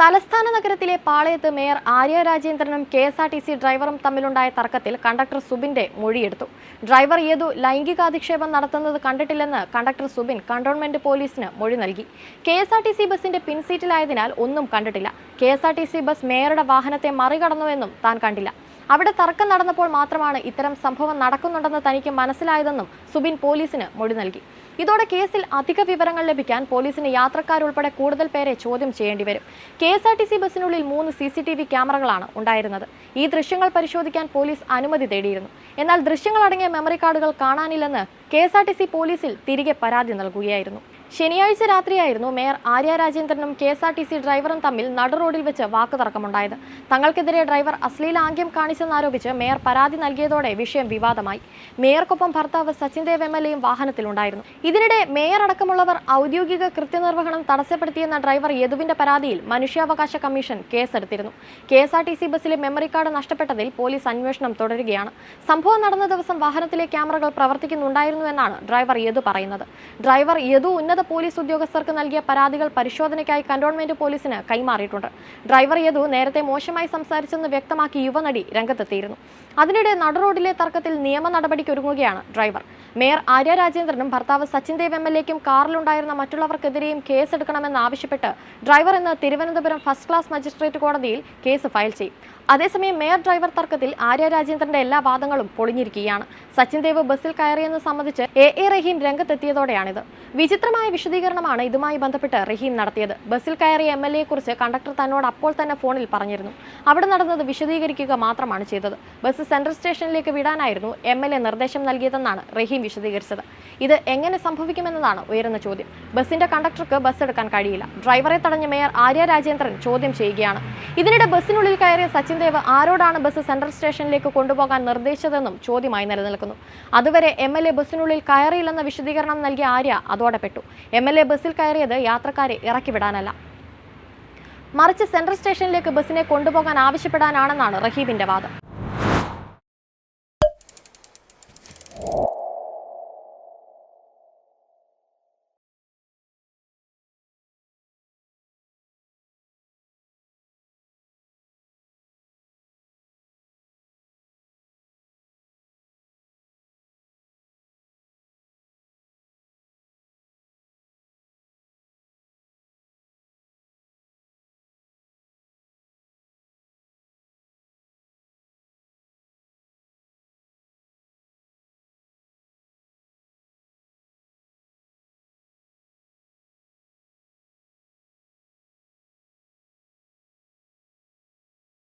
തലസ്ഥാന നഗരത്തിലെ പാളയത്ത് mayor Arya രാജേന്ദ്രനും K S R T C ഡ്രൈവറും തമ്മിലുണ്ടായ തർക്കത്തിൽ കണ്ടക്ടർ സുബിന്റെ മൊഴിയെടുത്തു. ഡ്രൈവർ ഏതു ലൈംഗികാധിക്ഷേപം നടത്തുന്നത് കണ്ടിട്ടില്ലെന്ന് കണ്ടക്ടർ സുബിൻ കണ്ടോൺമെന്റ് പോലീസിന് മൊഴി നൽകി. K S R T C ബസിന്റെ പിൻസീറ്റിലായതിനാൽ ഒന്നും കണ്ടിട്ടില്ല. K S R T C bus മേയറുടെ വാഹനത്തെ മറികടന്നുവെന്നും താൻ കണ്ടില്ല. അവിടെ തർക്കം നടന്നപ്പോൾ മാത്രമാണ് ഇത്തരം സംഭവം നടക്കുന്നുണ്ടെന്ന് തനിക്ക് മനസ്സിലായതെന്നും സുബിൻ പോലീസിന് മൊഴി നൽകി. ഇതോടെ കേസിൽ അധിക വിവരങ്ങൾ ലഭിക്കാൻ പോലീസിന് യാത്രക്കാരുൾപ്പെടെ കൂടുതൽ പേരെ ചോദ്യം ചെയ്യേണ്ടി വരും. K S R T C ബസ്സിനുള്ളിൽ മൂന്ന് സി സി ടി വി ക്യാമറകളാണ് ഉണ്ടായിരുന്നത്. ഈ ദൃശ്യങ്ങൾ പരിശോധിക്കാൻ പോലീസ് അനുമതി തേടിയിരുന്നു. എന്നാൽ ദൃശ്യങ്ങളടങ്ങിയ മെമ്മറി കാർഡുകൾ കാണാനില്ലെന്ന് K S R T C പോലീസിൽ തിരികെ പരാതി നൽകുകയായിരുന്നു. ശനിയാഴ്ച രാത്രിയായിരുന്നു mayor Arya രാജേന്ദ്രനും K S R T C ഡ്രൈവറും തമ്മിൽ നടു റോഡിൽ വെച്ച് വാക്കുതർക്കമുണ്ടായത് തങ്ങൾക്കെതിരെ ഡ്രൈവർ അശ്ലീലാംഗ്യം കാണിച്ചെന്നാരോപിച്ച് മേയർ പരാതി നൽകിയതോടെ വിഷയം വിവാദമായി. മേയർക്കൊപ്പം ഭർത്താവ് സച്ചിൻ ദേവ് എം എൽ എയും വാഹനത്തിലുണ്ടായിരുന്നു. ഇതിനിടെ മേയർ അടക്കമുള്ളവർ ഔദ്യോഗിക കൃത്യനിർവഹണം തടസ്സപ്പെടുത്തിയെന്ന ഡ്രൈവർ യദുവിന്റെ പരാതിയിൽ മനുഷ്യാവകാശ കമ്മീഷൻ കേസെടുത്തിരുന്നു. K S R T C ബസ്സിലെ മെമ്മറി കാർഡ് നഷ്ടപ്പെട്ടതിൽ പോലീസ് അന്വേഷണം തുടരുകയാണ്. സംഭവം നടന്ന ദിവസം വാഹനത്തിലെ ക്യാമറകൾ പ്രവർത്തിക്കുന്നുണ്ടായിരുന്നു എന്നാണ് ഡ്രൈവർ യദു പറയുന്നത്. ഡ്രൈവർ യദു ഉന്നത പോലീസ് ഉദ്യോഗസ്ഥർക്ക് നൽകിയ പരാതികൾ പരിശോധനയ്ക്കായി കന്റോൺമെന്റ് പോലീസിന് കൈമാറിയിട്ടുണ്ട്. ഡ്രൈവർ യദു നേരത്തെ മോശമായി സംസാരിച്ചെന്ന് വ്യക്തമാക്കി യുവനടി രംഗത്തെത്തിയിരുന്നു. അതിനിടെ നടുറോഡിലെ തർക്കത്തിൽ നിയമ നടപടിക്കൊരുങ്ങുകയാണ് ഡ്രൈവർ. മേയർ ആര്യ രാജേന്ദ്രനും ഭർത്താവ് സച്ചിൻ ദേവ് എം എൽ എക്കും കാറിലുണ്ടായിരുന്ന മറ്റുള്ളവർക്കെതിരെയും കേസെടുക്കണമെന്നാവശ്യപ്പെട്ട് ഡ്രൈവർ ഇന്ന് തിരുവനന്തപുരം ഫസ്റ്റ് ക്ലാസ് മജിസ്ട്രേറ്റ് കോടതിയിൽ കേസ് ഫയൽ ചെയ്യും. അതേസമയം മേയർ ഡ്രൈവർ തർക്കത്തിൽ ആര്യ രാജേന്ദ്രന്റെ എല്ലാ വാദങ്ങളും പൊളിഞ്ഞിരിക്കുകയാണ്. സച്ചിൻ ദേവ് ബസ്സിൽ കയറിയെന്ന് സംബന്ധിച്ച് എ എ റഹീം രംഗത്തെത്തിയതോടെയാണിത്. വിചിത്രമായ വിശദീകരണമാണ് ഇതുമായി ബന്ധപ്പെട്ട് റഹീം നടത്തിയത്. ബസ്സിൽ കയറിയ എം എൽ എയെക്കുറിച്ച് കണ്ടക്ടർ തന്നോട് അപ്പോൾ തന്നെ ഫോണിൽ പറഞ്ഞിരുന്നു. അവിടെ നടന്നത് വിശദീകരിക്കുക മാത്രമാണ് ചെയ്തത്. ബസ് സെൻട്രൽ സ്റ്റേഷനിലേക്ക് വിടാനായിരുന്നു എം നിർദ്ദേശം നൽകിയതെന്നാണ് റഹീം വിശദീകരിച്ചത്. ഇത് എങ്ങനെ സംഭവിക്കുമെന്നതാണ് ഉയരുന്ന ചോദ്യം. ബസിന്റെ കണ്ടക്ടർക്ക് ബസ് എടുക്കാൻ കഴിയില്ല. ഡ്രൈവറെ തടഞ്ഞ മേയർ ആര്യ രാജേന്ദ്രൻ ചോദ്യം ചെയ്യുകയാണ്. ഇതിനിടെ ബസ്സിനുള്ളിൽ കയറിയ സച്ചിൻ ദേവ് ആരോടാണ് ബസ് സെൻട്രൽ സ്റ്റേഷനിലേക്ക് കൊണ്ടുപോകാൻ നിർദ്ദേശിച്ചതെന്നും ചോദ്യമായി നിലനിൽക്കുന്നു. അതുവരെ എം എൽ എ ബസ്സിനുള്ളിൽ കയറിയില്ലെന്ന വിശദീകരണം നൽകിയ ആര്യ അതോടെ പെട്ടു. എം എൽ എ ബസ്സിൽ കയറിയത് യാത്രക്കാരെ ഇറക്കിവിടാനല്ല മറിച്ച് സെൻട്രൽ സ്റ്റേഷനിലേക്ക് ബസ്സിനെ കൊണ്ടുപോകാൻ ആവശ്യപ്പെടാനാണെന്നാണ് റഹീബിന്റെ വാദം.